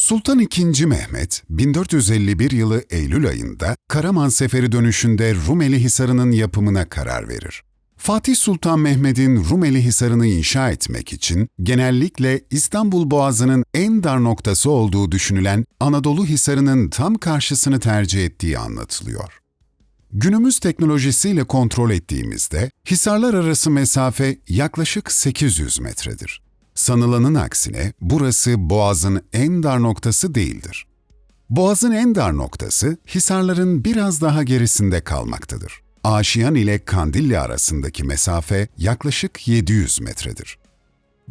Sultan II. Mehmet, 1451 yılı Eylül ayında Karaman Seferi dönüşünde Rumeli Hisarı'nın yapımına karar verir. Fatih Sultan Mehmet'in Rumeli Hisarı'nı inşa etmek için genellikle İstanbul Boğazı'nın en dar noktası olduğu düşünülen Anadolu Hisarı'nın tam karşısını tercih ettiği anlatılıyor. Günümüz teknolojisiyle kontrol ettiğimizde hisarlar arası mesafe yaklaşık 800 metredir. Sanılanın aksine burası Boğaz'ın en dar noktası değildir. Boğaz'ın en dar noktası hisarların biraz daha gerisinde kalmaktadır. Aşiyan ile Kandilli arasındaki mesafe yaklaşık 700 metredir.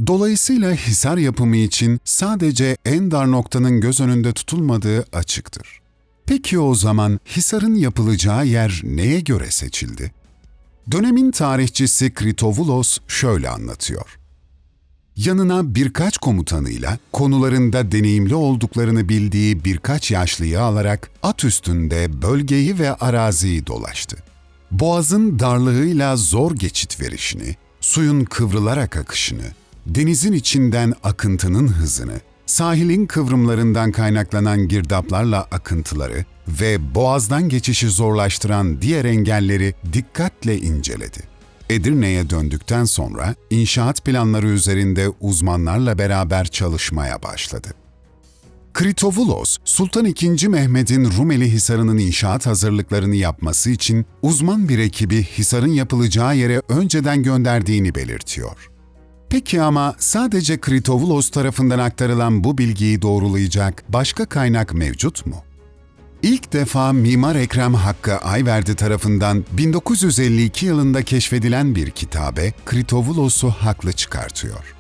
Dolayısıyla hisar yapımı için sadece en dar noktanın göz önünde tutulmadığı açıktır. Peki o zaman hisarın yapılacağı yer neye göre seçildi? Dönemin tarihçisi Kritovulos şöyle anlatıyor. Yanına birkaç komutanıyla konularında deneyimli olduklarını bildiği birkaç yaşlıyı alarak at üstünde bölgeyi ve araziyi dolaştı. Boğazın darlığıyla zor geçit verişini, suyun kıvrılarak akışını, denizin içinden akıntının hızını, sahilin kıvrımlarından kaynaklanan girdaplarla akıntıları ve boğazdan geçişi zorlaştıran diğer engelleri dikkatle inceledi. Edirne'ye döndükten sonra inşaat planları üzerinde uzmanlarla beraber çalışmaya başladı. Kritovulos, Sultan II. Mehmet'in Rumeli Hisarı'nın inşaat hazırlıklarını yapması için uzman bir ekibi Hisar'ın yapılacağı yere önceden gönderdiğini belirtiyor. Peki ama sadece Kritovulos tarafından aktarılan bu bilgiyi doğrulayacak başka kaynak mevcut mu? İlk defa Mimar Ekrem Hakkı Ayverdi tarafından 1952 yılında keşfedilen bir kitabe Kritovulos'u haklı çıkartıyor.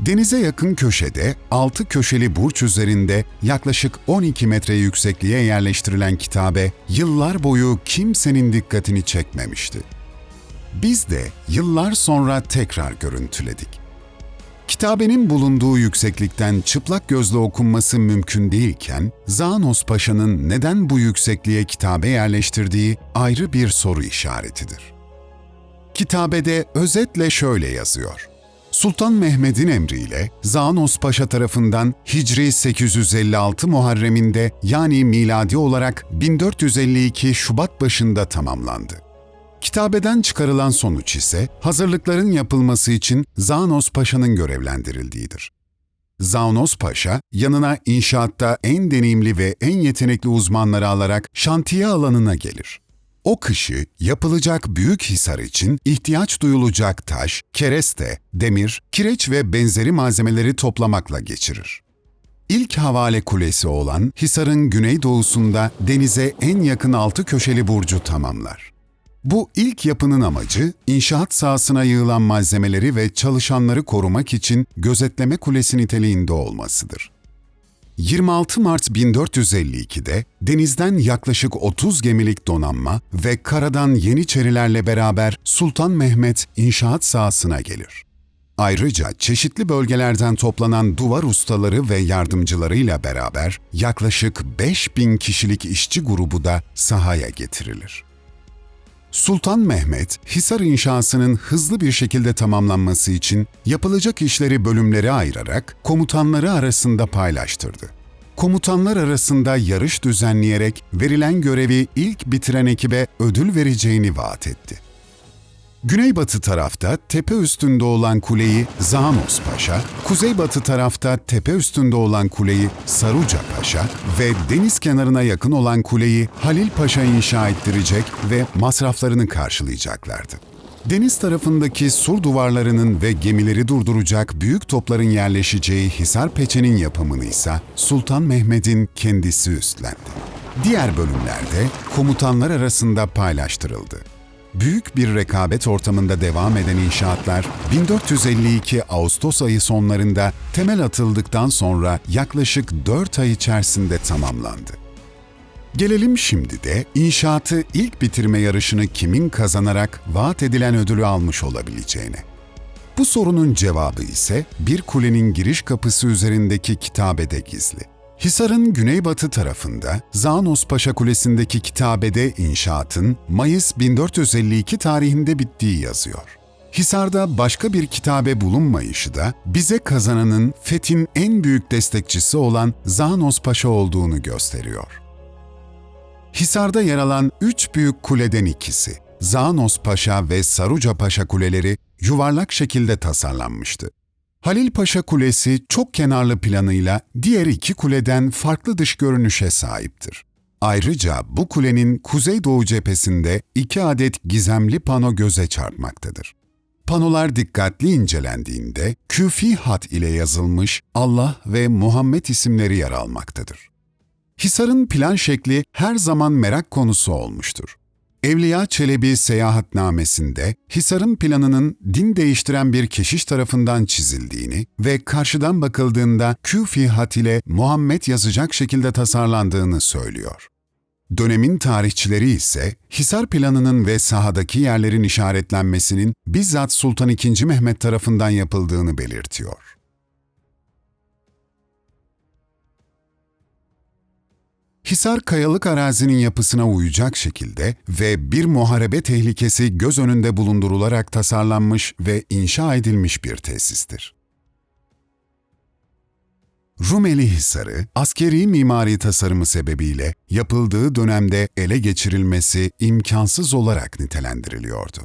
Denize yakın köşede, altı köşeli burç üzerinde yaklaşık 12 metre yüksekliğe yerleştirilen kitabe yıllar boyu kimsenin dikkatini çekmemişti. Biz de yıllar sonra tekrar görüntüledik. Kitabenin bulunduğu yükseklikten çıplak gözle okunması mümkün değilken, Zanos Paşa'nın neden bu yüksekliğe kitabe yerleştirdiği ayrı bir soru işaretidir. Kitabede özetle şöyle yazıyor. Sultan Mehmet'in emriyle Zanos Paşa tarafından Hicri 856 Muharrem'inde yani miladi olarak 1452 Şubat başında tamamlandı. Kitabeden çıkarılan sonuç ise hazırlıkların yapılması için Zanos Paşa'nın görevlendirildiğidir. Zanos Paşa, yanına inşaatta en deneyimli ve en yetenekli uzmanları alarak şantiye alanına gelir. O kışı yapılacak büyük hisar için ihtiyaç duyulacak taş, kereste, demir, kireç ve benzeri malzemeleri toplamakla geçirir. İlk havale kulesi olan Hisar'ın güneydoğusunda denize en yakın altı köşeli burcu tamamlar. Bu ilk yapının amacı inşaat sahasına yığılan malzemeleri ve çalışanları korumak için gözetleme kulesi niteliğinde olmasıdır. 26 Mart 1452'de denizden yaklaşık 30 gemilik donanma ve karadan Yeniçerilerle beraber Sultan Mehmet inşaat sahasına gelir. Ayrıca çeşitli bölgelerden toplanan duvar ustaları ve yardımcılarıyla beraber yaklaşık 5000 kişilik işçi grubu da sahaya getirilir. Sultan Mehmet, Hisar inşasının hızlı bir şekilde tamamlanması için yapılacak işleri bölümlere ayırarak komutanları arasında paylaştırdı. Komutanlar arasında yarış düzenleyerek verilen görevi ilk bitiren ekibe ödül vereceğini vaat etti. Güneybatı tarafta tepe üstünde olan kuleyi Zanos Paşa, kuzeybatı tarafta tepe üstünde olan kuleyi Saruca Paşa ve deniz kenarına yakın olan kuleyi Halil Paşa inşa ettirecek ve masraflarını karşılayacaklardı. Deniz tarafındaki sur duvarlarının ve gemileri durduracak büyük topların yerleşeceği Hisar Peçe'nin yapımını ise Sultan Mehmet'in kendisi üstlendi. Diğer bölümlerde komutanlar arasında paylaştırıldı büyük bir rekabet ortamında devam eden inşaatlar 1452 Ağustos ayı sonlarında temel atıldıktan sonra yaklaşık 4 ay içerisinde tamamlandı. Gelelim şimdi de inşaatı ilk bitirme yarışını kimin kazanarak vaat edilen ödülü almış olabileceğine. Bu sorunun cevabı ise bir kulenin giriş kapısı üzerindeki kitabede gizli. Hisar'ın güneybatı tarafında Zanos Paşa Kulesi'ndeki kitabede inşaatın Mayıs 1452 tarihinde bittiği yazıyor. Hisar'da başka bir kitabe bulunmayışı da bize kazananın Fethin en büyük destekçisi olan Zanos Paşa olduğunu gösteriyor. Hisar'da yer alan üç büyük kuleden ikisi, Zanos Paşa ve Saruca Paşa kuleleri yuvarlak şekilde tasarlanmıştı. Halil Paşa Kulesi çok kenarlı planıyla diğer iki kuleden farklı dış görünüşe sahiptir. Ayrıca bu kulenin kuzeydoğu cephesinde iki adet gizemli pano göze çarpmaktadır. Panolar dikkatli incelendiğinde küfi hat ile yazılmış Allah ve Muhammed isimleri yer almaktadır. Hisar'ın plan şekli her zaman merak konusu olmuştur. Evliya Çelebi seyahatnamesinde Hisar'ın planının din değiştiren bir keşiş tarafından çizildiğini ve karşıdan bakıldığında Küfi hat ile Muhammed yazacak şekilde tasarlandığını söylüyor. Dönemin tarihçileri ise Hisar planının ve sahadaki yerlerin işaretlenmesinin bizzat Sultan II. Mehmet tarafından yapıldığını belirtiyor. Hisar kayalık arazinin yapısına uyacak şekilde ve bir muharebe tehlikesi göz önünde bulundurularak tasarlanmış ve inşa edilmiş bir tesistir. Rumeli Hisarı, askeri mimari tasarımı sebebiyle yapıldığı dönemde ele geçirilmesi imkansız olarak nitelendiriliyordu.